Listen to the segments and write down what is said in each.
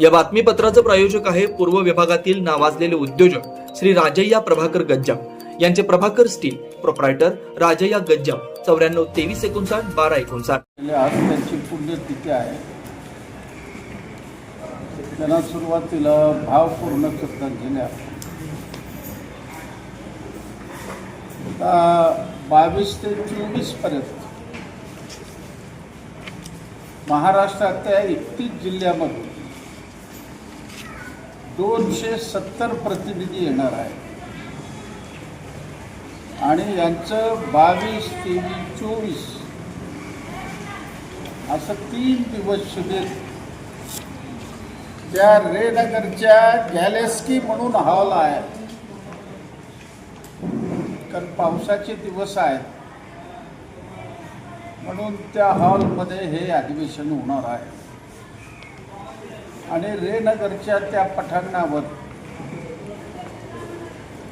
या बातमीपत्राचं प्रायोजक आहे पूर्व विभागातील नावाजलेले उद्योजक श्री राजय्या प्रभाकर गज्जाम. यांचे प्रभाकर स्टील प्रोप्रायटर राजय्या गज्जाम. चौऱ्याण्णव तेवीस एकोणसाठ बारा एकोणसाठ. आज त्यांची पुण्यतिथी आहे. त्यांना सुरुवातीला भावपूर्ण श्रद्धांजली आहे आता बावीस ते चोवीसपर्यंत महाराष्ट्रातल्या एकतीस जिल्ह्यामधून दोनशे सत्तर प्रतिनिधी येणार आहे आणि यांचं बावीस तेवीस चोवीस असं तीन दिवस शिबिर त्या रेनगरच्या गॅलेस्की म्हणून हॉल आहे कारण पावसाचे दिवस आहेत. म्हणून त्या हॉलमध्ये हे अधिवेशन होणार आहे. आणि रेनगरच्या त्या पठांगणावर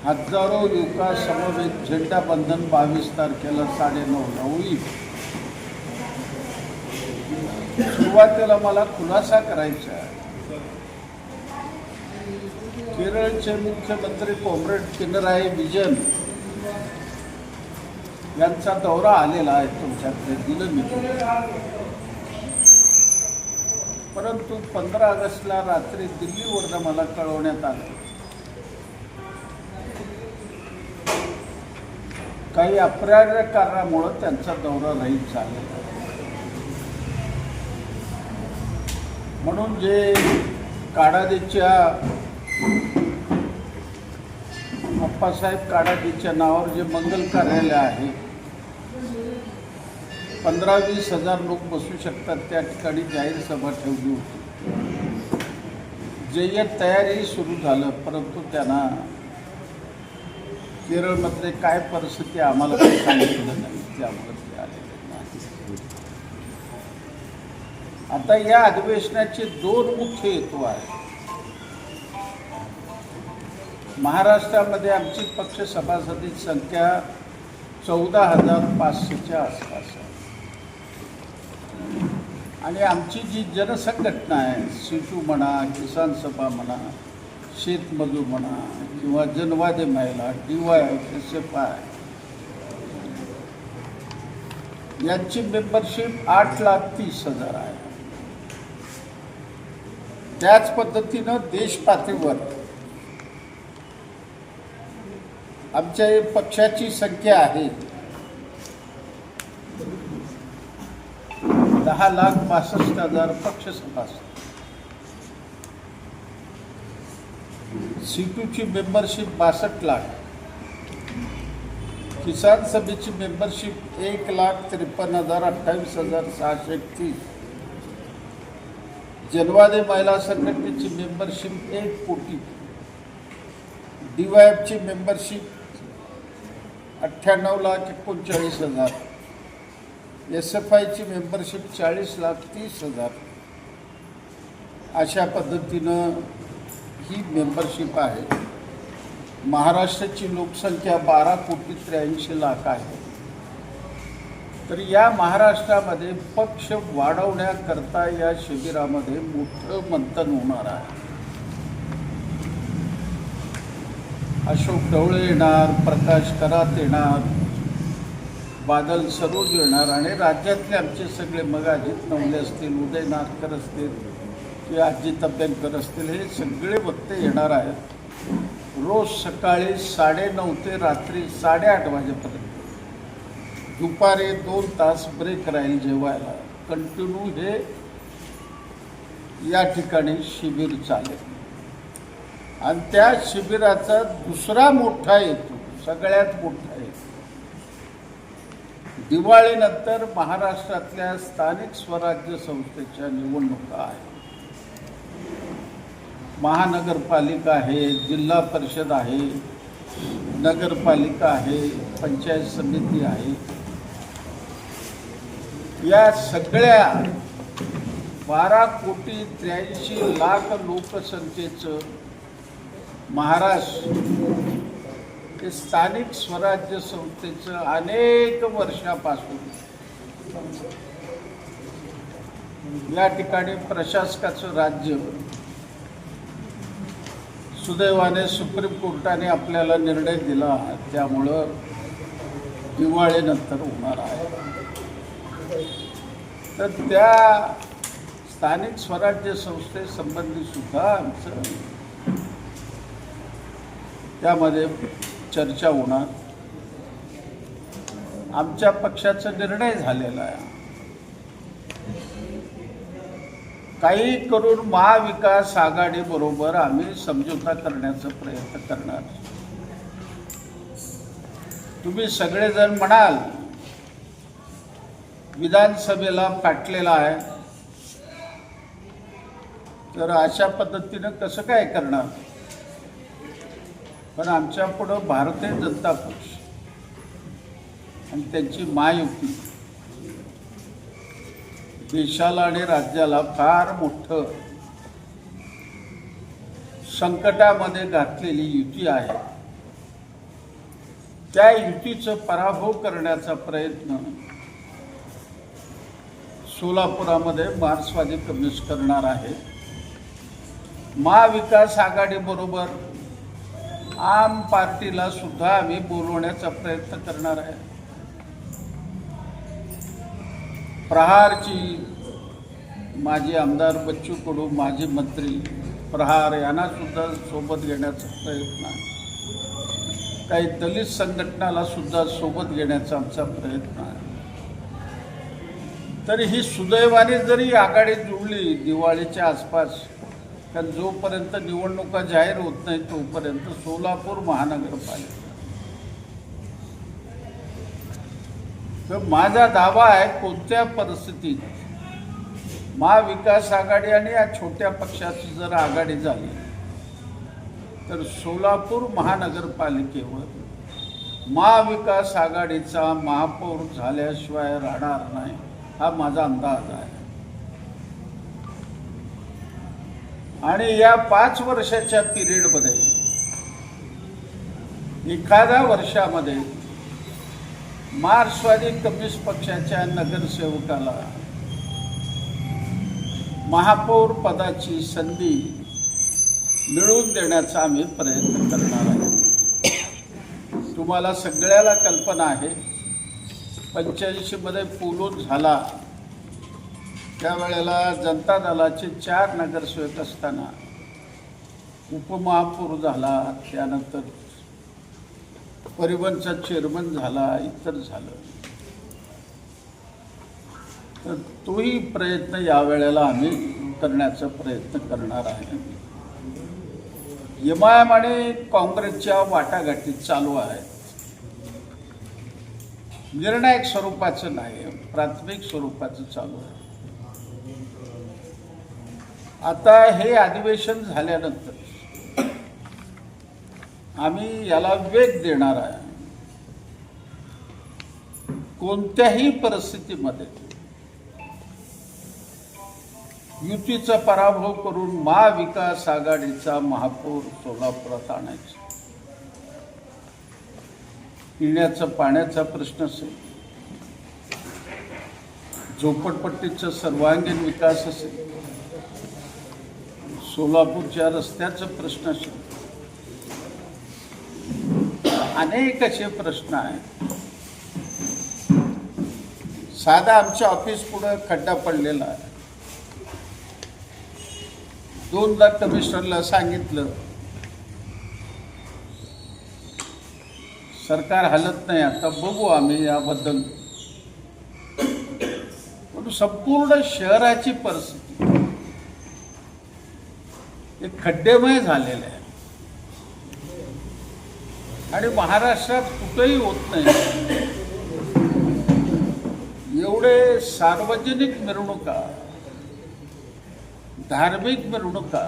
हजारो युवका समवेत झेंडा बंधन बावीस तारखेला साडेनऊला होईल सुरुवातीला मला खुलासा करायचा आहे. केरळचे मुख्यमंत्री कॉम्रेड पिनराई विजन यांचा दौरा आलेला आहे तुमच्याकडे दिलं मी. परंतु पंधरा ऑगस्टला रात्री दिल्लीवरनं मला कळवण्यात आलं काही अपरिहार्य कारणामुळं त्यांचा दौरा रहीत झाला आहे. म्हणून जे काडादीच्या अप्पासाहेब काडादीच्या नावावर जे मंगल कार्यालय आहे पंधरा वीस हजार लोक बसू शकतात त्या ठिकाणी जाहीर सभा ठेवली होती. जय्यत तयारी सुरू झालं परंतु त्यांना केरळमधले काय परिस्थिती आम्हाला काही सांगितलं नाही त्यामुळे ते आलेले नाही आता या अधिवेशनाचे दोन मुख्य हेतू आहेत. महाराष्ट्रामध्ये आमची पक्ष सभासदी संख्या चौदा हजार पाचशेच्या आसपास आहे. आणि आमची जी जनसंघटना आहे शिशू म्हणा किसान सभा म्हणा शेतमजूर म्हणा किंवा Janwadi Mahila D Y F I I यांची मेंबरशिप आठ लाख तीस हजार आहे. त्याच पद्धतीनं देश पातळीवर आमच्या पक्षाची संख्या आहे. दहा लाख पासष्ट हजार पक्ष सभासद. सीटूची मेंबरशिप बासष्ट लाख. किसान सभेची मेंबरशिप एक लाख त्रेपन्न हजार अठ्ठावीस हजार सहाशे एकतीस. जनवादी महिला संघटनेची मेंबरशिप एक कोटी. डी वाय एफची मेंबरशिप अठ्ठ्याण्णव लाख एकोणचाळीस हजार. एस एफ आयची मेंबरशिप चाळीस लाख तीस हजार. अशा पद्धतीनं ही मेंबरशिप आहे. महाराष्ट्राची लोकसंख्या बारा कोटी त्र्याऐंशी लाख आहे. तर या महाराष्ट्रामध्ये पक्ष वाढवण्याकरता या शिबिरामध्ये मोठं मंथन होणार आहे. अशोक ढवळे येणार प्रकाश करात येणार बादल सरोज येणार आणि राज्यातले आमचे सगळे मग अजित नवले असतील उदय नागकर असतील किंवा अजित अभ्यंकर असतील हे सगळे वक्ते येणार आहेत. रोज सकाळी साडेनऊ ते रात्री साडेआठ वाजेपर्यंत. दुपारी दोन तास ब्रेक राहील जेवायला. कंटिन्यू हे या ठिकाणी शिबिर चालेल. आणि त्या शिबिराचा दुसरा मोठा हेतू सगळ्यात मोठा हेतू दिवाळीनंतर महाराष्ट्रातल्या स्थानिक स्वराज्य संस्थेच्या निवडणुका आहेत. महानगरपालिका आहे जिल्हा परिषद आहे नगरपालिका आहे पंचायत समिती आहे. या सगळ्या बारा कोटी त्र्याऐंशी लाख लोकसंख्येचं महाराष्ट्र की स्थानिक स्वराज्य संस्थेचं अनेक वर्षापासून या ठिकाणी प्रशासकाचं राज्य सुदैवाने सुप्रीम कोर्टाने आपल्याला निर्णय दिला त्यामुळं दिवाळीनंतर होणार आहे. तर त्या स्थानिक स्वराज्य संस्थेसंबंधी सुद्धा आमचं त्यामध्ये चर्चा होणार. आमच्या पक्षाचा निर्णय झालेला आहे. काही करून महाविकास आघाडी बरोबर आम्ही समझोता करण्याचा प्रयत्न करणार. तुम्ही सगळेजण म्हणाल विधानसभेला फाटलेला आहे. तर अशा पद्धतीनं कसं काय करणार? पण आमच्या पुढं भारतीय जनता पक्ष आणि त्यांची महायुती देशाला आणि राज्याला फार मोठं संकटामध्ये घातलेली युती आहे. त्या युतीचं पराभव करण्याचा प्रयत्न सोलापुरामध्ये मार्क्सवादी कम्युनिस्ट करणार आहे. महाविकास आघाडीबरोबर आम पार्टीला सुद्धा आम्ही बोलवण्याचा प्रयत्न करणार आहे. प्रहारची माजी आमदार बच्चू कडू माजी मंत्री प्रहार यांना सुद्धा सोबत घेण्याचा प्रयत्न आहे. काही दलित संघटनाला सुद्धा सोबत घेण्याचा आमचा प्रयत्न आहे. तरी ही सुदैवाने जरी आघाडी जुळली दिवाळीच्या आसपास कारण जोपर्यंत निवडणुका जाहीर होत नाही तोपर्यंत सोलापूर महानगरपालिका. तर माझा दावा आहे कोणत्या परिस्थितीत महाविकास आघाडी आणि या छोट्या पक्षाची जर आघाडी झाली तर सोलापूर महानगरपालिकेवर महाविकास आघाडीचा महापौर झाल्याशिवाय राहणार नाही हा माझा अंदाज आहे. आणि या पाच वर्षाच्या पिरियडमध्ये एखाद्या वर्षामध्ये मार्क्सवादी कम्युनिस्ट पक्षाच्या नगरसेवकाला महापौर पदाची संधी मिळवून देण्याचा आम्ही प्रयत्न करणार आहे. तुम्हाला सगळ्याला कल्पना आहे. पंच्याऐंशीमध्ये पुलून झाला. त्यावेळेला जनता दलाचे चार नगरसेवक असताना उपमहापौर झाला त्यानंतर परिवहनचा चेअरमन झाला इतर झालं. तर तोही प्रयत्न यावेळेला आम्ही करण्याचा प्रयत्न करणार आहे. एम आय एम आणि काँग्रेसच्या वाटाघाटी चालू आहेत. निर्णायक स्वरूपाचं नाही प्राथमिक स्वरूपाचं चालू आहे. आता हे अधिवेशन झाल्यानंतर आम्ही याला वेग देणार आहे. कोणत्याही परिस्थितीमध्ये युतीचा पराभव करून महाविकास आघाडीचा महापौर सोलापुरात आणायचा. पिण्याचा पाण्याचा प्रश्न असेल झोपडपट्टीचा सर्वांगीण विकास असेल सोलापूरच्या रस्त्याचा प्रश्न असेल अनेक असे प्रश्न आहेत. साधा आमच्या ऑफिस पुढं खड्डा पडलेला आहे. दोनदा कमिशनरला सांगितलं सरकार हलत नाही आता बघू आम्ही याबद्दल. पण संपूर्ण शहराची परिस्थिती एक खड्डेमय झालेलं आहे. आणि महाराष्ट्रात कुठंही होत नाही. एवढे सार्वजनिक मिरवणुका धार्मिक मिरवणुका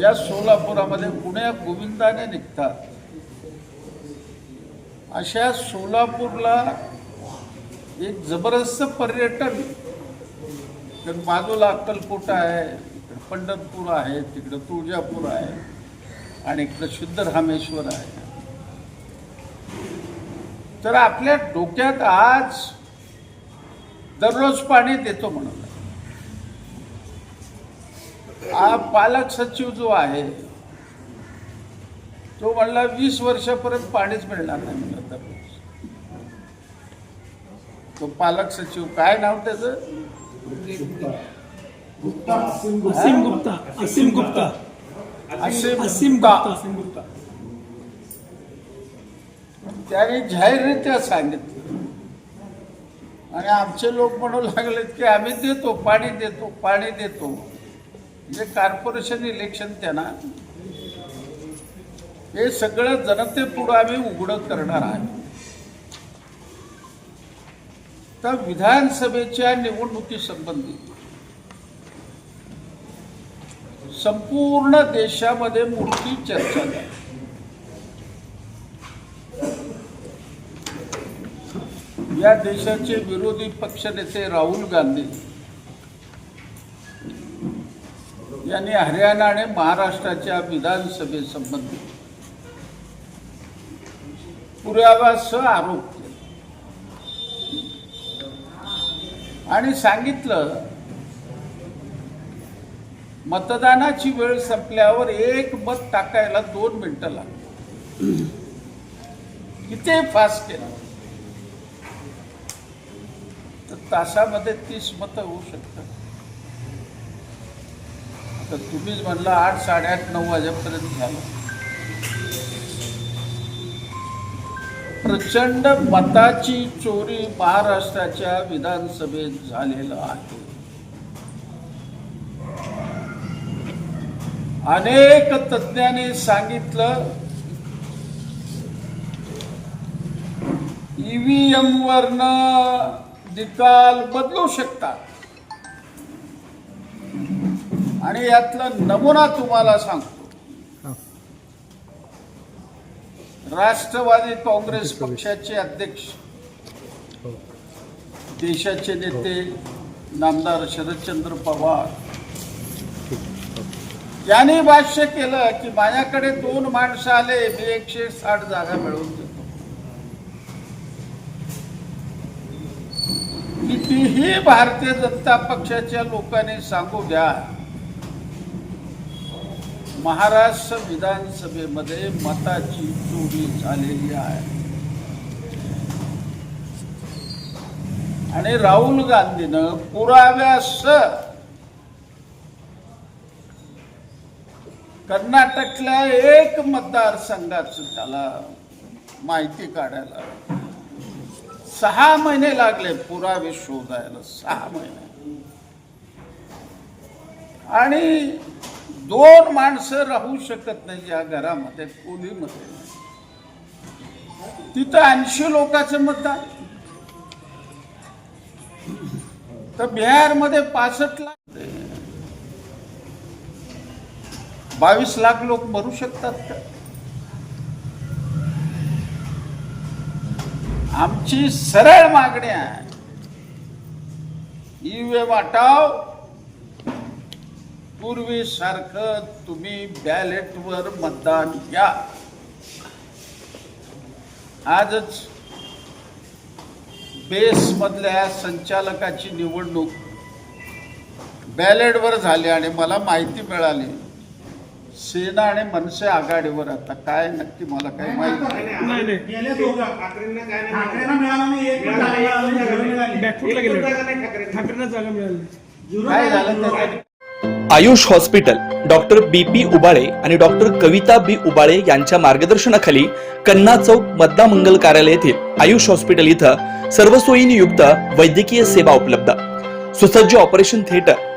या सोलापुरामध्ये पुण्या गोविंदाने निघतात. अशा सोलापूरला एक जबरदस्त पर्यटन तर बाजूला अक्कलकोट आहे पंढरपूर आहे तिकडं तुळजापूर आहे आणि इकडं सिद्धरामेश्वर आहे. तर आपल्या डोक्यात आज दररोज पाणी देतो म्हणून. हा पालक सचिव जो आहे तो म्हणला वीस वर्षापर्यंत पाणीच मिळणार नाही म्हणलं दररोज तो पालक सचिव काय नाव त्याचं? असीम गुप्ता. असीम गुप्ता असीम गुप्ता. गुप्ता. असीम गुप्ता. त्याने जाहीररित्या सांगितलं. आणि आमचे लोक म्हणू लागलेत की आम्ही देतो पाणी देतो पाणी देतो. म्हणजे कॉर्पोरेशन इलेक्शन त्यांना हे सगळं जनतेपुढं आम्ही उघडं करणार आहे. तर विधानसभेच्या निवडणुकीसंबंधी संपूर्ण देशामध्ये मोठी चर्चा झाली. या देशाचे विरोधी पक्षनेते राहुल गांधी यांनी हरियाणा आणि महाराष्ट्राच्या विधानसभेसंबंधी पुराव्यासह आरोप केला. आणि सांगितलं मतदानाची वेळ संपल्यावर एक मत टाकायला दोन मिनिटं लागतात. किती फास्ट केलं तर तासामध्ये तीस मतं होऊ शकतात. तर तुम्हीच म्हणलं आठ साडेआठ नऊ वाजेपर्यंत झालं. प्रचंड मताची चोरी महाराष्ट्राच्या विधानसभेत झालेलं आहे. अनेक तज्ज्ञांनी सांगितलं ईव्हीएम वरनं निकाल बदलू शकतात. आणि यातला नमुना तुम्हाला सांगतो. राष्ट्रवादी काँग्रेस पक्षाचे अध्यक्ष देशाचे नेते नामदार शरदचंद्र पवार यांनी भाष्य केलं की माझ्याकडे दोन माणसं आले मी एकशे साठ जागा मिळवून देतो. कितीही भारतीय जनता पक्षाच्या लोकांनी सांगू द्या महाराष्ट्र विधानसभेमध्ये मताची चोरी झालेली आहे. आणि राहुल गांधीनं पुराव्यासह कर्नाटकल्या एक मतदारसंघाचं त्याला माहिती काढायला. सहा महिने लागले पुरावे शोधायला सहा महिने. आणि दोन माणसं राहू शकत नाही या घरामध्ये खोलीमध्ये तिथं ऐंशी लोकांचं मतदान तर बिहारमध्ये पासष्ट लाख बावीस लाख लोक मरू शकतात का? आमची सरळ मागणी आहे. ईव्हीएम हटाव पूर्वीसारखं तुम्ही बॅलेटवर मतदान घ्या. आजच बेसमधल्या संचालकाची निवडणूक बॅलेटवर झाली आणि मला माहिती मिळाली. सेना आणि मनसे आघाडीवर आता काय नक्की मला काही माहिती नाही. नाही नाही. गेले दोघं. ठाकरेंना काय नाही ठाकरेंना मिळाला नाही एक पण मिळाला, जागा एक पण जागा मिळाली. बॅकफुटला एक पण गेले. जागा नाही ठाकरेंना. ठाकरेंना जागा मिळाली काय झालं त्याचं Ayush hospital doctor B P Ubale आणि डॉक्टर कविता बी उबाळे यांच्या मार्गदर्शनाखाली कन्ना चौक मद्दा मंगल कार्यालय येथील आयुष हॉस्पिटल इथं सर्व सोयींनी युक्त वैद्यकीय सेवा उपलब्ध. सुसज्ज ऑपरेशन थिएटर